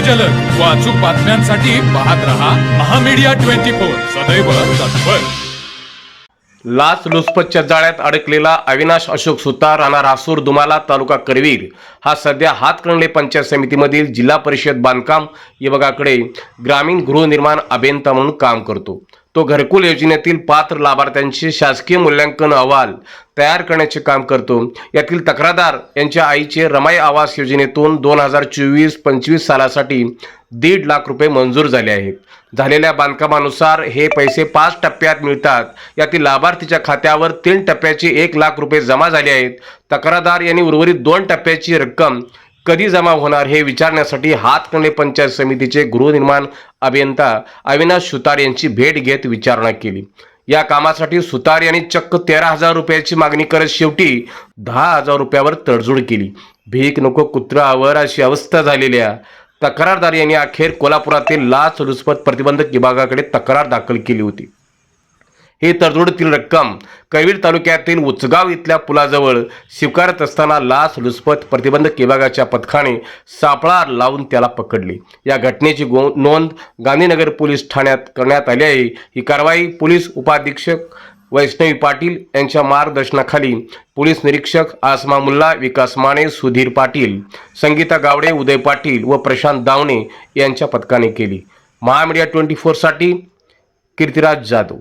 जलद व अचूक बातम्यांसाठी पाहत रहा महामीडिया ट्वेंटी फोर. सदैव तत्पर लाच लुचपतच्या जाळ्यात अडकलेला अविनाश अशोक सुतार राहणार हासूर दुमाला तालुका करवीर. हा सध्या हातकणले पंचायत समितीमधील जिल्हा परिषद बांधकाम विभागाकडे ग्रामीण गृहनिर्माण अभियंता म्हणून काम करतो. तो घरकुल योजनेतील पात्र लाभार्थ्यांचे शासकीय मूल्यांकन अहवाल तयार करण्याचे काम करतो. यातील तक्रारदार यांच्या आईचे रमाई आवास योजनेतून दोन हजार चोवीस पंचवीस सालासाठी दीड लाख रुपये मंजूर झाले आहेत. झालेल्या बांधकामानुसार हे पैसे पाच टप्प्यात मिळतात. यातील लाभार्थीच्या खात्यावर तीन टप्प्याचे एक लाख रुपये जमा झाले आहेत. तक्रारदार यांनी उर्वरित दोन टप्प्याची रक्कम कधी जमा होणार हे विचारण्यासाठी हातकणे पंचायत समितीचे गृहनिर्माण अभियंता अविनाश सुतार यांची भेट घेत विचारणा केली. या कामासाठी सुतार यांनी चक्क तेरा हजार रुपयाची मागणी करत शेवटी दहा हजार रुपयावर तडजोड केली. भीक नको कुत्रावर अशी अवस्था झालेल्या तक्रारदार यांनी अखेर कोल्हापुरातील लाच लुचपत प्रतिबंधक विभागाकडे तक्रार दाखल केली होती. ही तडजोडीतील रक्कम कैवीर तालुक्यातील उचगाव इथल्या पुलाजवळ स्वीकारत असताना लाच लुचपत प्रतिबंधक विभागाच्या पथकाने सापळा लावून त्याला पकडले. या घटनेची गो नोंद गांधीनगर पोलीस ठाण्यात करण्यात आली आहे. ही कारवाई पोलीस उपाधीक्षक वैष्णवी पाटील यांच्या मार्गदर्शनाखाली पोलीस निरीक्षक आसमा मुल्ला विकास माने सुधीर पाटील संगीता गावडे उदय पाटील व प्रशांत दावणे यांच्या पथकाने केली. महामीडिया ट्वेंटी फोरसाठी कीर्तिराज जाधव.